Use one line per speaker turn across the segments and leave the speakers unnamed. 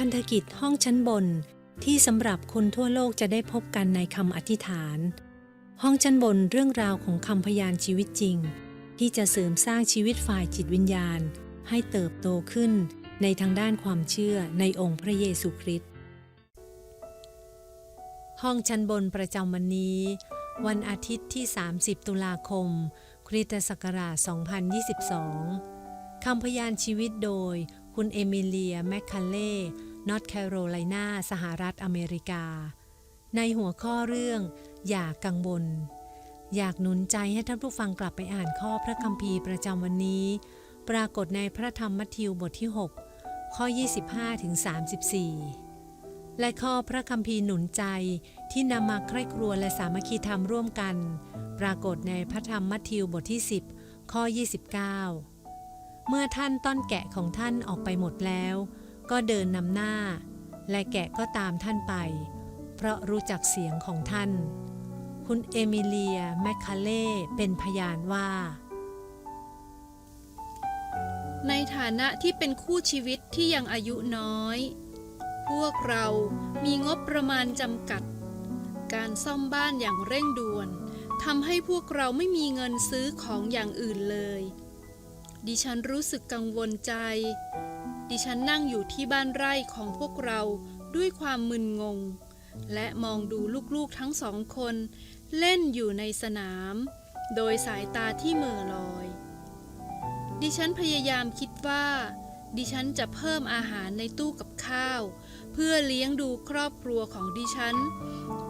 พันธกิจห้องชั้นบนที่สำหรับคนทั่วโลกจะได้พบกันในคำอธิษฐาน ห้องชั้นบนเรื่องราวของคำพยานชีวิตจริง ที่จะเสริมสร้างชีวิตฝ่ายจิตวิญญาณ ให้เติบโตขึ้นในทางด้านความเชื่อในองค์พระเยซูคริสต์ห้องชั้นบนประจำวันนี้ วันอาทิตย์ที่ 30 ตุลาคม คริสตศักราช 2022 คำพยานชีวิตโดย คุณเอมิเลีย แมคคัลเล่ นอร์ทแคโรไลนาสหรัฐอเมริกา ในหัวข้อเรื่อง อย่ากังวล อยากหนุนใจให้ท่านผู้ฟังกลับไปอ่านข้อพระคัมภีร์ประจำวันนี้ ปรากฏในพระธรรมมัทธิวบทที่ 6 ข้อ 25ถึง34 และข้อพระคัมภีร์หนุนใจที่นำมาใคร่ครวและสามัคคีธรรมร่วมกัน ปรากฏในพระธรรมมัทธิวบทที่ 10 ข้อ 29 เมื่อท่านต้อนแกะของท่านออกไปหมดแล้ว ก็เดินนำหน้า และแกะก็ตามท่านไป เพราะรู้จักเสียงของท่าน คุณเอมิเลียแมคคาเล่เป็นพยานว่า
ในฐานะที่เป็นคู่ชีวิตที่ยังอายุน้อย พวกเรามีงบประมาณจำกัด การซ่อมบ้านอย่างเร่งด่วนทำให้พวกเราไม่มีเงินซื้อของอย่างอื่นเลย ดิฉันรู้สึกกังวลใจ ดิฉันนั่งอยู่ที่บ้านไร่ของพวกเราด้วยความมึนงง และมองดูลูกๆทั้งสองคน เล่นอยู่ในสนาม โดยสายตาที่เหม่อลอย ดิฉันพยายามคิดว่า ดิฉันจะเพิ่มอาหารในตู้กับข้าว เพื่อเลี้ยงดูครอบครัวของดิฉัน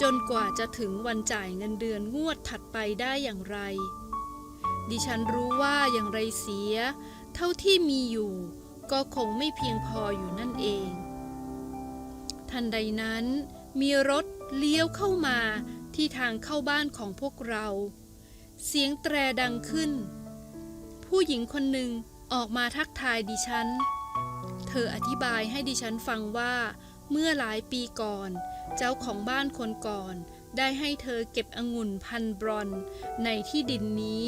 จนกว่าจะถึงวันจ่ายเงินเดือนงวดถัดไปได้อย่างไร ดิฉันรู้ว่าอย่างไรเสีย เท่าที่มีอยู่ ก็คงไม่เพียงพออยู่นั่นเอง ทันใดนั้นมีรถเลี้ยวเข้ามาที่ทางเข้าบ้านของพวกเรา เสียงแตรดังขึ้น ผู้หญิงคนหนึ่งออกมาทักทายดิฉัน เธออธิบายให้ดิฉันฟังว่าเมื่อหลายปีก่อน เจ้าของบ้านคนก่อน ได้ให้เธอเก็บองุ่นพันบรอนในที่ดินนี้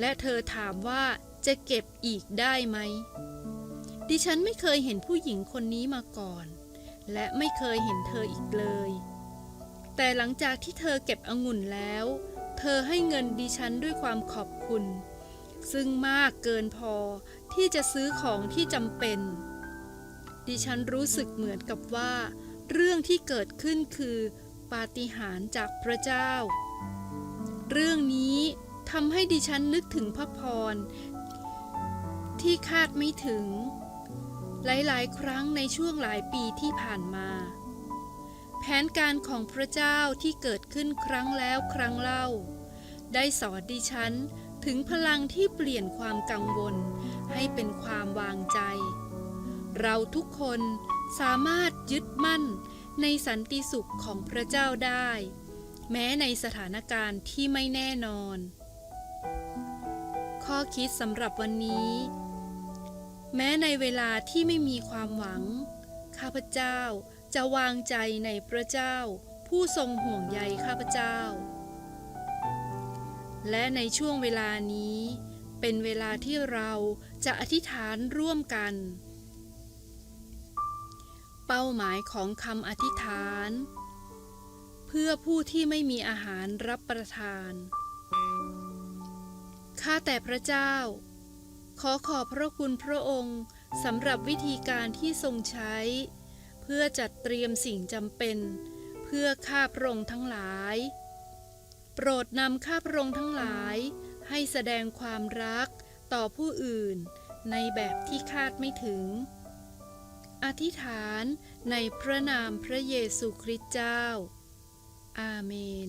และเธอถามว่าจะเก็บอีกได้ไหม ดิฉันไม่เคยเห็นผู้หญิงคนนี้มาก่อน และไม่เคยเห็นเธออีกเลย แต่หลังจากที่เธอเก็บองุ่นแล้ว เธอให้เงินดิฉันด้วยความขอบคุณ ซึ่งมากเกินพอที่จะซื้อของที่จำเป็น ดิฉันรู้สึกเหมือนกับว่า เรื่องที่เกิดขึ้นคือปาฏิหาริย์จากพระเจ้า เรื่องนี้ทำให้ดิฉันนึกถึงพระพรที่คาดไม่ถึง หลายๆ ครั้งในช่วงหลายปีที่ผ่านมา แผนการของพระเจ้าที่เกิดขึ้นครั้งแล้วครั้งเล่า ได้สอนดิฉันถึงพลังที่เปลี่ยนความกังวลให้เป็นความวางใจ เราทุกคนสามารถยึดมั่นในสันติสุขของพระเจ้าได้ แม้ในสถานการณ์ที่ไม่แน่นอน ข้อคิดสำหรับวันนี้ แม้ในเวลาที่ไม่มีความหวัง ข้าพเจ้าจะวางใจในพระเจ้า ผู้ทรงห่วงใยข้าพเจ้า และในช่วงเวลานี้ เป็นเวลาที่เราจะอธิษฐานร่วมกัน เป้าหมายของคำอธิษฐาน เพื่อผู้ที่ไม่มีอาหารรับประทาน ข้าแต่พระเจ้า ขอขอบพระคุณพระองค์สำหรับวิธีการที่ทรงใช้ เพื่อจัดเตรียมสิ่งจำเป็น เพื่อข้าพระองค์ทั้งหลาย โปรดนำข้าพระองค์ทั้งหลาย ให้แสดงความรักต่อผู้อื่น ในแบบที่คาดไม่ถึง อธิษฐานในพระนามพระเยซูคริสต์เจ้า อาเมน